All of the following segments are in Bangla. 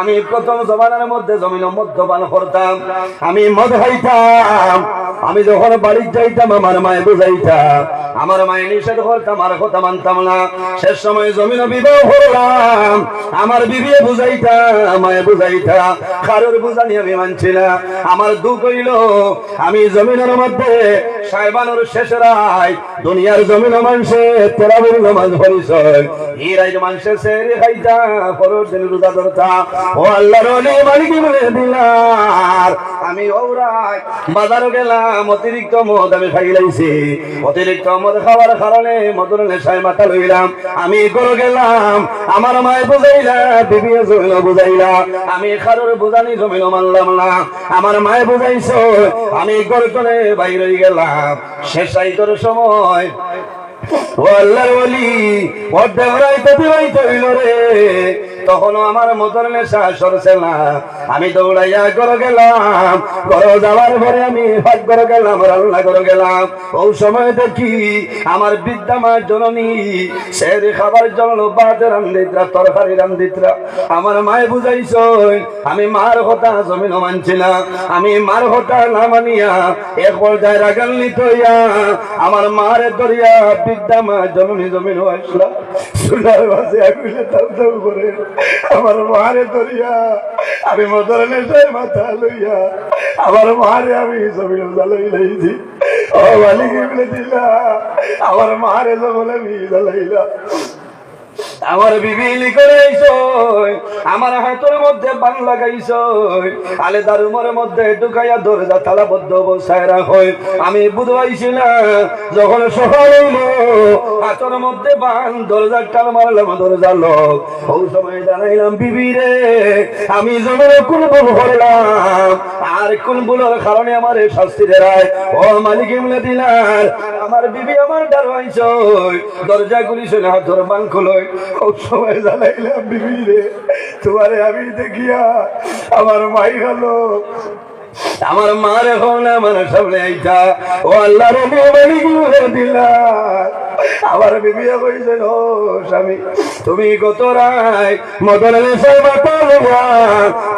আমি প্রথম জমানার মধ্যে জমিন মদ্যপান করতাম, আমি মদ খাইতাম, আমি যখন বাড়ির যাইতাম, আমার মায়ে বুঝাইতাম আমার নিষেধ করতাম, আর কথা মানতাম না। শেষ সময় জমিন বিবাহ করলাম, আমার বিবিয়ে বুঝাইতাম মায়ে বুঝাইতাম কারোর বুঝানি আমি মানছি না। আমার দুঃখ হইল, আমি জমিনের মধ্যে সাহেবানোর শেষ রায়, দুনিয়ার জমিন মানুষে তেরা বলিল মাঝ পরিচয় এই মানুষের খাইতা পরের দিন রোজা ধরতা। ও আল্লাহর মালিকি বলে দিলার। আমি ওরাই গেলাম, অতিরিক্ত মদ আমি খাই লাইছি। অতিরিক্ত মদ কারণে মদর নেশায় মাথা লইলাম। আমি করে গেলাম, আমার মায় বুঝাইলা, বিবি জমিন বুঝাইলা। আমি কারোর বুঝানি জমিন মানলাম না। আমার মায় বুঝাইছো, আমি গর্তনে বাইরে গেলাম। শেষ সময় ও আল্লাহর ওলি অর্ধেক রাইতে দিবাইতে হইল রে। তখনও আমার মতর নেশা সরছে না। আমি দৌড়াইয়া করে গেলাম। ঘর যাওয়ার পরে আমি ভাগ করে গেলাম, রান্না করে গেলাম। ওই সময় দেখি আমার বিদ্যামার জননী সের খাবার জন্য বাদে রান্দিতরা তরকারি রান্দিতরা আমার মায়ে বুঝাইছ, আমি মার কথা জমিন মানছি না। আমি মার কথা না মানিয়া এক পর্যায়ে রাগান্বিত হইয়া আমার মারে দরিয়া বিদ্যা মা জননী জমিন আসলা। সোনার বাসে তাও তাও করে আমার মারে ধরিয়া, আমি মদর নেশায় মাথা লইয়া, আমার মারে আমি জমিন জ্বালাই লাইছি। ও মালিক বলে দিলা আমার মারে জমলে আমি জ্বালাইলা আমার বিবিলি করে আমার হাতের মধ্যে বান লাগাইছ আলে দারুমার মধ্যে ঢুকাইয়া দরজা তালাবদ্ধ অবস্থায় রাখই। আমি বুধবাইছি না, যখন সকাল হাতের মধ্যে বান দরজার টাল মারলাম, দরজা লোক। সময় জানাইলাম আমি কোন ভুল করলাম, আর কোন ভুলের কারণে আমার এই শাস্তি দেয় ও মালিক ইমলে দিলার আমার বিবি আমার ডারবাইছ দরজা গুলি শুনে হাতর বান খোলয় সময় জানাইলাম বিবি রে তোমারে আমি দেখিয়া আমার মাই হলো আমার মার এখন আমার সামনে আইতা ও আল্লাহগুলো দিলা আমার বিবিয়া কইছেন, ও স্বামী, তুমি কত রায় মদন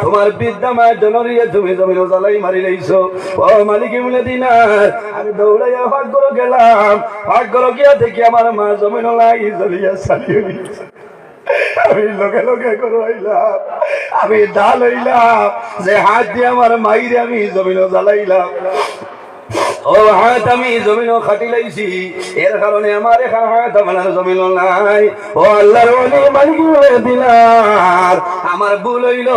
তোমার বিদ্যা মায়ের জনরিয়ে তুমি জমিন জ্বালাই মারি লইছো। ও মালিক বলে দিনার, আমি দৌড়াইয়া ভাগ করে গেলাম। ভাগ করে গিয়া দেখি আমার মা জমিন লাই জ্বলিয়া চালিয়ে আমি লোকে লোকে করলাম আমি ডাল হইলাম যে হাত দিয়ে আমার মাইরে আমি জমিন জ্বালাইলাম। ও হাত আমি জমিন খাটি লাইছি। এর কারণে আমার এখান হাত আমার নাই। ও আল্লাহর ওলি মালিক দিলাম। আমার ভুল হইল,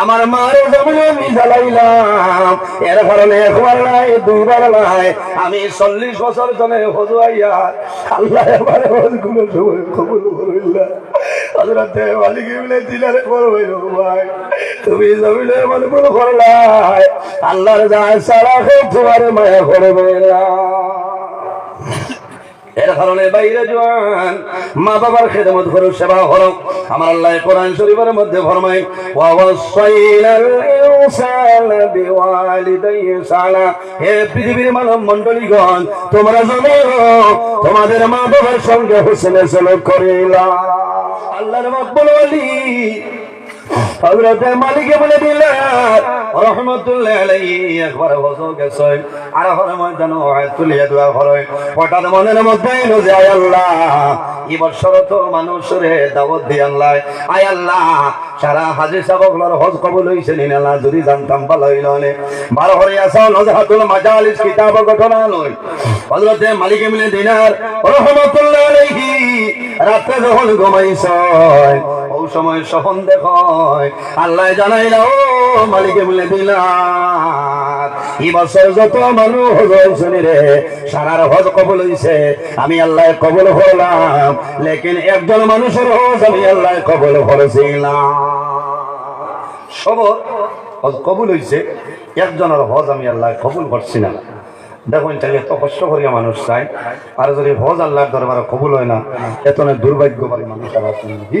আমার মার জমিন আমি জ্বালাইলাম। এর কারণে একবার নাই, দুইবার নাই। আমি চল্লিশ বছর জনে হজুয়াইয়া আল্লাহ হজগুলো সময় কবুল করইলা তুমি মা বাবার খেদমত করো সেবা করো আমার আল্লাহ কোরআন শরীফের মধ্যে হে পৃথিবীর মানব মণ্ডলীগণ, তোমরা জানো, তোমাদের মা বাবার সঙ্গে হোসেনে সলক করিলা আল্লাহর মাকবুল ওয়ালি। হযরত মালিকে বলে দিলেন, রহমতুল্লাহ আলাইহি, একবার হজো গেছে আর হরে ময়দান তুলিয়া দোয়া করে হঠাৎ মনের মধ্যে এলো যে, আয় আল্লাহ, এই বছর তো মানুষরে দাওয়াত দিয়ে আল্লাহ। আয় আল্লাহ, সারা হাজির সাবকলার হজ কবুল হইছে নি না যদি জানতাম ভালো বারো হরে আসা নজহাতুল মাজালিস কিতাব ঘটনা নয় হযরতে মালিকে মিলে দিনার রহমতুল্লাহ আলাইহি যখন ঘুমাইছ ওই সময় সহন দেখ আল্লাহ জানাইল মালিকে বলে দিলাম এই যত মানুষ রে, সারার হজ কবল হইছে। আমি আল্লাহ কবল হলাম লেকিন একজন মানুষের হজ আমি আল্লাহ কবল করেছিলাম। সবর, হজ কবুল হইছে, একজনের হজ আমি আল্লাহ কবুল করছি না দেখুন তাই এত কষ্ট করিয়া মানুষ চাই আর যদি হজ আল্লাহর দরবারে কবুল হয় না, এত না দুর্ভাগ্যবান মানুষ নাকি?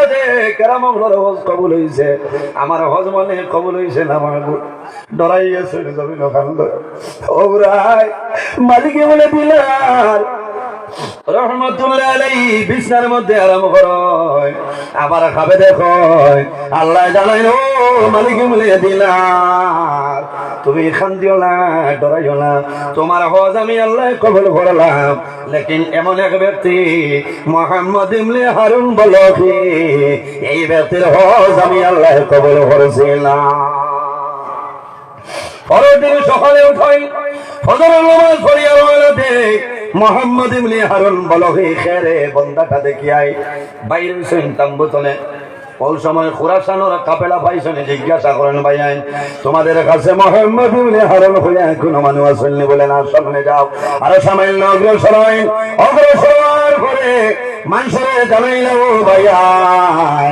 কেরাম হজ কবুল হয়েছে আমার হজ মানে কবুল হয়েছে না আমার ডরাই গেছে জমিন ওরাই মালিক বলে দিলার বিছনার মধ্যে আরাম করয় আবার খাবে দেখো। আল্লাহ জানাই ও মালিক বলে দিলাম, তুমি খান দিও না, ডরাইও না। তোমার হজ আমি আল্লাহ কবল করলাম। লেকিন এমন এক ব্যক্তি, মোহাম্মদ ইমলে হারুন বলো কি, এই ব্যক্তির হজ আমি আল্লাহ কবল করেছিলাম। পরের দিন সকালে উঠাই ফজর নামাজ পড়িয়া রওনাতে মোহাম্মদ ইবনে হারুন বলো, হে খেরে বন্দাটা দেখিয়াই বাইরে তাম্বু তোলে ওই সময় খুরাসানোর কাপেলা ভাইসনে জিজ্ঞাসা করেন, ভাই আইন, তোমাদের কাছে মোহাম্মদ ইবনে হারুন হইয়া কোনো মানুষ আসেননি বলে না, সামনে যাও। আরও সামনে অগ্রসর অগ্রসর পরে মানুষের জানাইল ভাইয়াই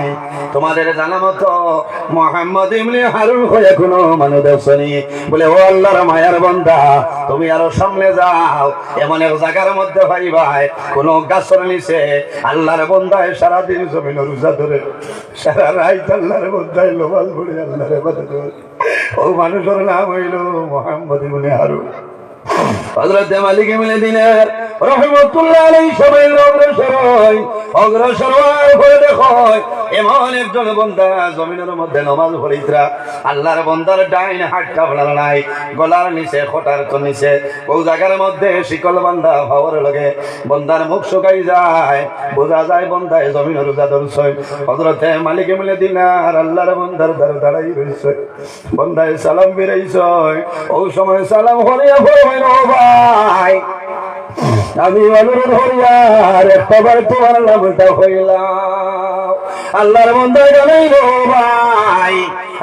তোমাদের জানা মতো মোহাম্মদ ইবনে হারুন হয়ে কোনো মানুষ আসেনি বলে, ও আল্লাহর মায়ার বন্দা, তুমি আরও সামনে যাও। এমন এক জায়গার মধ্যে ভাই ভাই, কোন গাছর নিচে আল্লাহর বন্দায় সারাদিন জমিন রোজা ধরে, সারা রাইত আল্লাহর বন্দায় লোবাল পড়ে আল্লাহর ও মানুষের নাম হইল মোহাম্মদ ইবনে হারুন। হযরত মালিক ইবনে দিনার রহমাতুল্লাহ এমন একজন বন্দা মধ্যে নমাজ আল্লাহর বন্দার ডাইন হাতটা ভালো নাই, গলার নিচে, খোটার তো নিচে। ও জায়গার মধ্যে শিকল বান্ধা হওয়ার লগে বন্দার মুখ শুকাই যায়, বোঝা যায় বন্দায় জমিনের রোজা ধরছে হজরতে মালিক মিলে দিনার আল্লাহর বন্দার দ্বার দাঁড়াই রয়েছে বন্দায় সালাম বেরাইছে ও সময় সালাম হরিয়া ভাই। আমি অনুরোধ হরিয়ার একবার তোমার নামটা হইলাম। আল্লাহর বন্ধু জানাইল ভাই,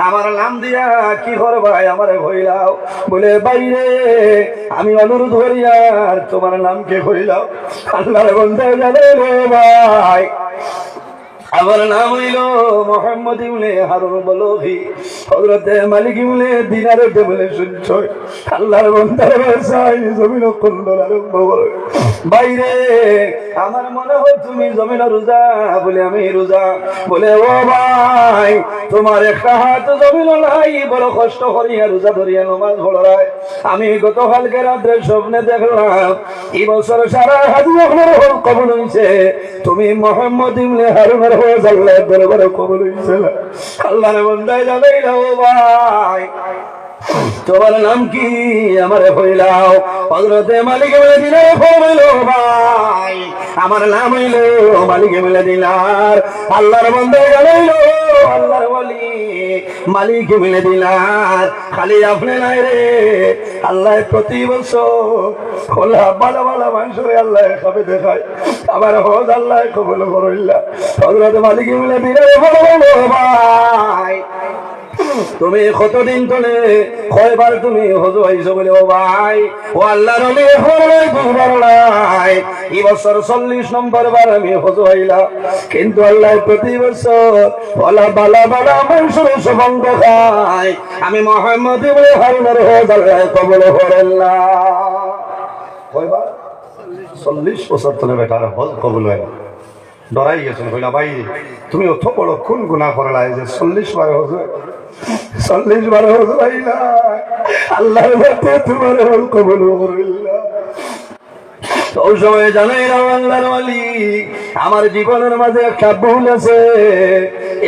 আমার নাম দিয়া কি করে ভাই, আমার হইলাও বলে বাইরে আমি অনুরোধ হইয়া তোমার নাম কে হইলাও আল্লাহর বন্ধু জানাইল ভাই আমার নাম হইল মোহাম্মদ ইবনে হারুন বলভি। হযরতে মালিক ইবনে দিনার বলে শুনছ আল্লাহর বন্দার ব্যবসায় জমিন কল্লোল আরম্ভ বাইরে, আমার মনে হয় তুমি জমিন রোজা বলে আমি রোজা। বলে, ও ভাই, তোমার একটা হাত জমিন নাই, বড় কষ্ট করিয়া রোজা ধরিয়া নমাজ ভরায় আমি গত কালকে রাত্রে স্বপ্নে দেখলাম, এই বছর সারা হাজি আপনার কবল হয়েছে তুমি মোহাম্মদ ইবনে হারুনের তোমার নাম কি? আমার হইলাও হজরতে মালিক দিলে হইল ভাই, আমার নাম হইল মালিক বলে দিলার আল্লাহর বন্ধে গেল মালিক মিলে দিলার খালি আপনি নাই রে আল্লাহ প্রতি বছর খোলা, ভালো ভালো মানুষ আল্লাহ খাবে দেখায়। আবার হজ আল্লাহ কবল হজরত মালিক মিলে দিলে ভাই তুমি কতদিন তোলে কয়বার তুমি হজু আইছো বলে ও ভাই? ও আল্লাহ রবি হরলাই দুবার নাই। এই বছর চল্লিশ নম্বর বার আমি হজু আইলাম কিন্তু আল্লাহ প্রতি বছর বলা বালা বালা মানুষের সবঙ্গ খায়। আমি মোহাম্মদ বলে হারুনের হজ আল্লাহ কবল হরেল্লা কয়বার? চল্লিশ বছর তোলে বেটার হজ কবল হয় ডরাই গেছেন কইলা, ভাই, তুমি অত বড় কোন গুণা করলাই যে চল্লিশ বার হজে চল্লিশ বার ভাইলা আল্লাহর বাতে তোমার হল কবল করিল্লা সময় জানাই না আল্লাহর ওয়ালি, আমার জীবনের মাঝে একটা ভুল আছে।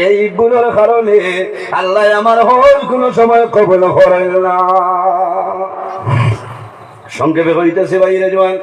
এই ভুলের কারণে আল্লাহ আমার হল কোন সময় কবল করেন না। সংক্ষেপে কইতেছে বাইরে জোয়ান